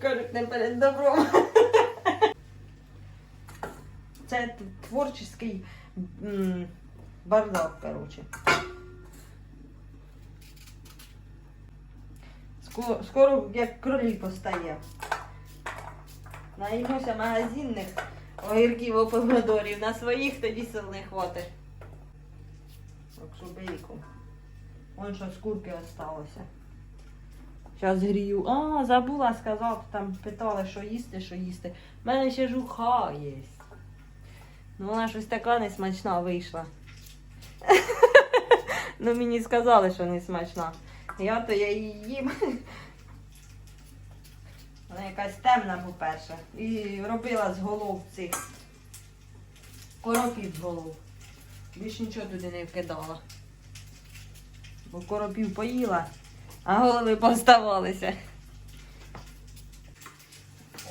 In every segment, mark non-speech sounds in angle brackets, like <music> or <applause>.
коротне перед добром. Це творчий бардак, коротше. Скоро, як кролі постає. Наїмося магазинних огірків і помидорів. На своїх тоді сил не хватить. Що бейку. Вон що з осталося. Зараз грію. А, забула сказати, там питали, що їсти, що їсти. У мене ще жуха є. Ну вона щось така несмачна вийшла. <laughs> ну мені сказали, що не смачна. Я то я її їм. <laughs> Вона якась темна, по-перше. І робила з голов цих коропів з голов. Більш нічого туди не вкидала. Бо коропів поїла, а голови поставалися.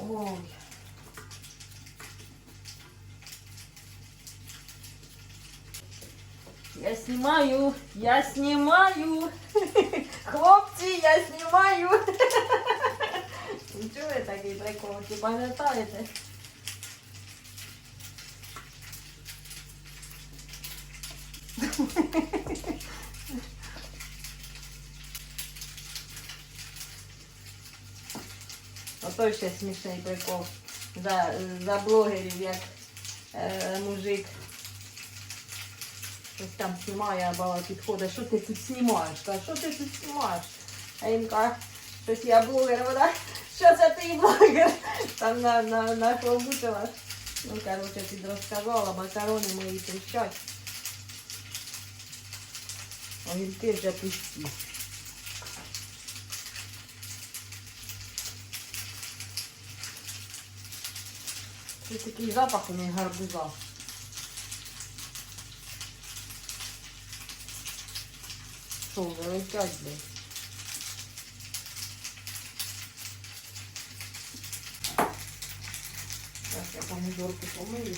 Ой. Я знімаю, я знімаю. Хлопці, я знімаю. Чого ви такий прикол? Чи пам'ятаєте? Ото ще смішний прикол за, за блогерів, як е, мужик щось там знімає, а баба підходить, що ти тут знімаєш? Каже, що ти тут знімаєш? А він каже, щось я блогер, вона, що це ти блогер? Там на, на, нахлобучила. Ну, коротше, під розказала, макарони мої тріщать. Огірки вже пусті. Це такий запах у них гарбуза. Що, вже летять, блядь? Зараз я помідорки помию.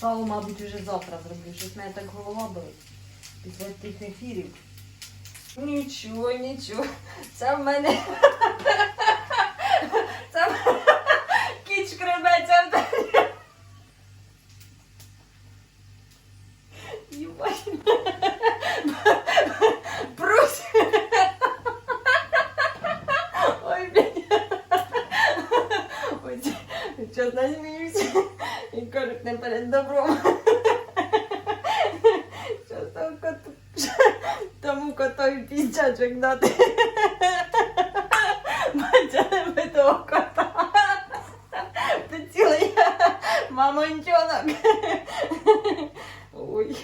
Сало, мабуть, уже завтра зроблю. Щось в мене так голова болить після тих ефірів. Нічого, нічого. Це в мене. Це в мене кіч креметься в мене. Брось. Ой, блядь. Ой, зараз насміюся. І кажуть, не перед добром. Тому котові піздячок дати. Бачили ви того кота. Ти цілий мамонтенок. Ой.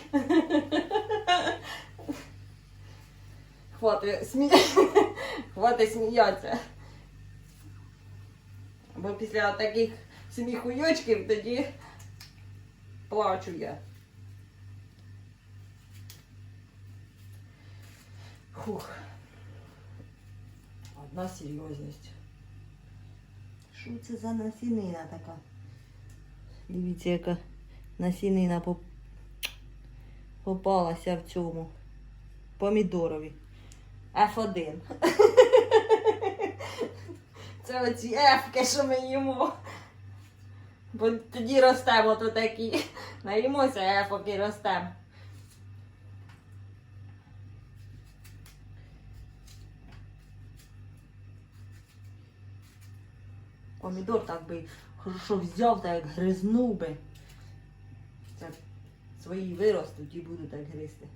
Хватить смі... Хватить сміятися. Бо після таких сміхуйочків тоді плачу я. Фух. Одна серйозність. Що це за насінина така? Дивіться, яка насінина поп... попалася в цьому помідорові. F1. <laughs> Це оці ефки, що ми їмо. Бо тоді ростемо то такі. Наїмося ефок і ростемо. Помідор так би хорошо взяв, так як гризнув би. Це свої виростуть і буду так гризти.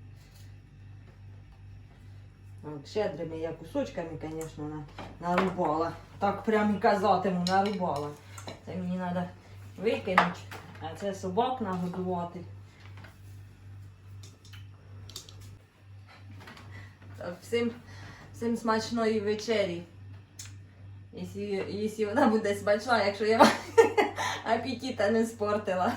Так, щедрими я кусочками, звісно, нарубала. Так прям і казатиму, нарубала. Це мені треба викинути, а це собак нагодувати. Всім, всім смачної вечері. Якщо, вона буде смачна, якщо я <laughs> апетита не спортила.